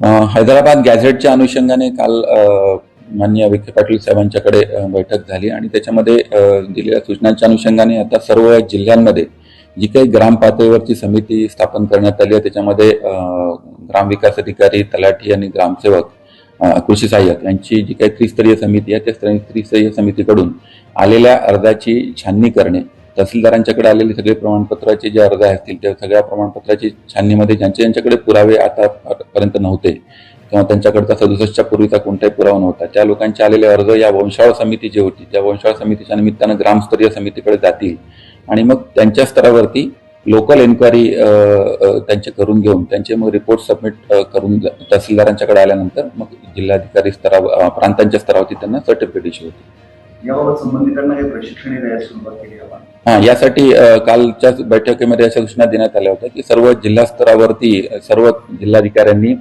हैदराबाद गॅझेटच्या अनुषंगाने काल मान्य विखे पाटील साहेबांच्याकडे बैठक झाली आणि त्याच्यामध्ये दिलेल्या सूचनांच्या अनुषंगाने आता सर्व जिल्ह्यांमध्ये जी काही ग्राम पातळीवरची समिती स्थापन करण्यात आली आहे त्याच्यामध्ये ग्रामविकास अधिकारी तलाठी आणि ग्रामसेवक कृषी सहाय्यक यांची जी काही त्रिस्तरीय समिती आहे त्या त्रिस्तरीय समितीकडून आलेल्या अर्जाची छाननी करणे तहसीलदारांच्याकडे आलेले सगळे प्रमाणपत्राचे जे अर्ज असतील त्या सगळ्या प्रमाणपत्राची छाननीमध्ये ज्यांचे ज्यांच्याकडे पुरावे आतापर्यंत नव्हते किंवा त्यांच्याकडचा सदुसष्टच्या पूर्वीचा कोणताही पुरावा नव्हता. त्या लोकांचे आलेले अर्ज या वंशावळ समिती जी होती त्या वंशावळ समितीच्या निमित्तानं ग्रामस्तरीय समितीकडे जातील आणि मग त्यांच्या स्तरावरती लोकल एन्क्वायरी त्यांचे करून घेऊन त्यांचे मग रिपोर्ट सबमिट करून तहसीलदारांच्याकडे आल्यानंतर मग जिल्हाधिकारी स्तरावर प्रांतांच्या स्तरावरती त्यांना सर्टिफिकेट इश्यू होते. याबाबत संबंधितांना काही प्रशिक्षण द्यायला सुरुवात केली आपण. हा यासाठी कालच्या बैठकीमध्ये अशा सूचना देण्यात आल्या होत्या की सर्व जिल्हा स्तरावरती सर्व जिल्हाधिकाऱ्यांनी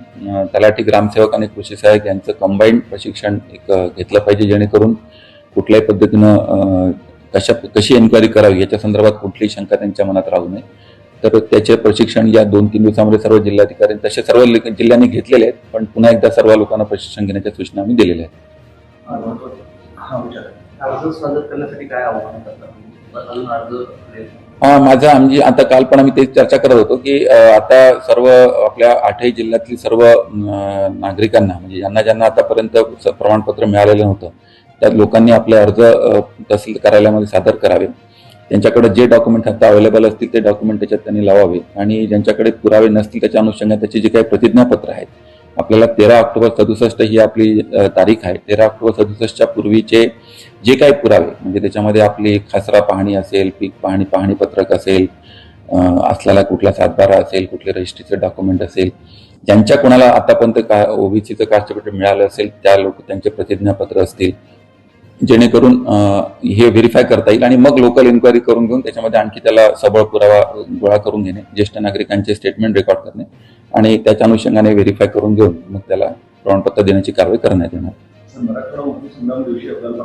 तलाठी ग्रामसेवक आणि कृषी सहाय्यक यांचं कंबाईंड प्रशिक्षण एक घेतलं पाहिजे जेणेकरून कुठल्याही पद्धतीनं कशा कशी एन्क्वायरी करावी याच्या संदर्भात कुठलीही शंका त्यांच्या मनात राहू नये. तर त्याचे प्रशिक्षण या दोन तीन दिवसामध्ये सर्व जिल्हाधिकारी तसे सर्व जिल्ह्यांनी घेतलेले आहेत पण पुन्हा एकदा सर्व लोकांना प्रशिक्षण घेण्याच्या सूचना आम्ही दिलेल्या आहेत. हा, अर्ज सादर करण्यासाठी काय आव्हान करतात माझा म्हणजे आता काल पण आम्ही ते चर्चा करत होतो की आता सर्व आपल्या आठही जिल्ह्यातील सर्व नागरिकांना म्हणजे ज्यांना ज्यांना आतापर्यंत प्रमाणपत्र मिळालेलं नव्हतं त्या लोकांनी आपले अर्ज तहसील कार्यालयामध्ये सादर करावे. त्यांच्याकडे जे डॉक्युमेंट आता अवेलेबल असतील ते डॉक्युमेंट त्याच्यात त्यांनी लावावे. आणि ज्यांच्याकडे पुरावे नसतील त्याच्या अनुषंगाने त्याची जे काही प्रतिज्ञापत्र आहेत आपल्याला तेरा ऑक्टोबर सदुसष्ट ही आपली तारीख आहे. तेरा ऑक्टोबर सदुसष्टच्या पूर्वीचे जे काही पुरावे म्हणजे त्याच्यामध्ये आपली खसरा पाहणी असेल पीक पाहणी पाहणी पत्रक असेल असलेला कुठला सातबारा असेल कुठले रजिस्ट्रीचे डॉक्युमेंट असेल ज्यांच्या कोणाला आतापर्यंत का ओबीसीचं कास्ट सर्टिफिकेट मिळालं असेल त्या लोक त्यांचे प्रतिज्ञापत्र असतील. जेणेकरून हे व्हेरीफाय करता येईल आणि मग लोकल इन्क्वायरी करून घेऊन त्याच्यामध्ये आणखी त्याला सबळ पुरावा गोळा करून घेणे ज्येष्ठ नागरिकांचे स्टेटमेंट रेकॉर्ड करणे आणि त्याच्या अनुषंगाने व्हेरीफाय करून घेऊन मग त्याला प्रमाणपत्र देण्याची कारवाई करण्यात येणार. मराठवाडा दिवशी आपल्याला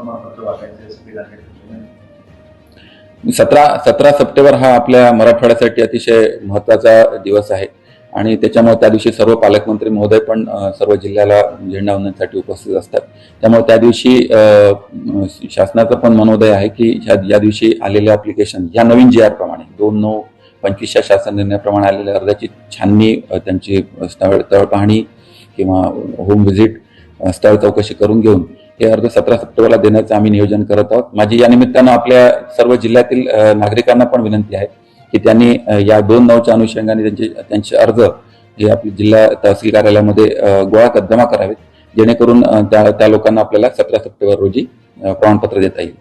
सतरा सतरा सप्टेंबर हा आपल्या मराठवाड्यासाठी अतिशय महत्त्वाचा दिवस आहे. आणि त्याच्यामुळे त्या दिवशी सर्व पालकमंत्री महोदय पण सर्व जिल्ह्याला झेंडावण्यासाठी उपस्थित असतात. त्यामुळे त्या दिवशी शासनाचं पण मनोदय आहे की ह्या या दिवशी आलेले ॲप्लिकेशन या नवीन जी आर प्रमाणे दोन नऊ पंचवीसच्या शासन निर्णयाप्रमाणे आलेल्या अर्जाची छाननी त्यांची स्थळ तळ पाहणी किंवा होम व्हिजिट स्थळ चौकशी करून घेऊन हे अर्ज सतरा सप्टेंबरला देण्याचं आम्ही नियोजन करत आहोत. माझी या निमित्तानं आपल्या सर्व जिल्ह्यातील नागरिकांना पण विनंती आहे की त्यांनी या दोन नऊच्या अनुषंगाने त्यांचे त्यांचे अर्ज हे आपले जिल्हा तहसील कार्यालयामध्ये गोळा कद्दमा जमा करावेत जेणेकरून त्या त्या लोकांना आपल्याला सतरा सप्टेंबर रोजी प्रमाणपत्र देता येईल.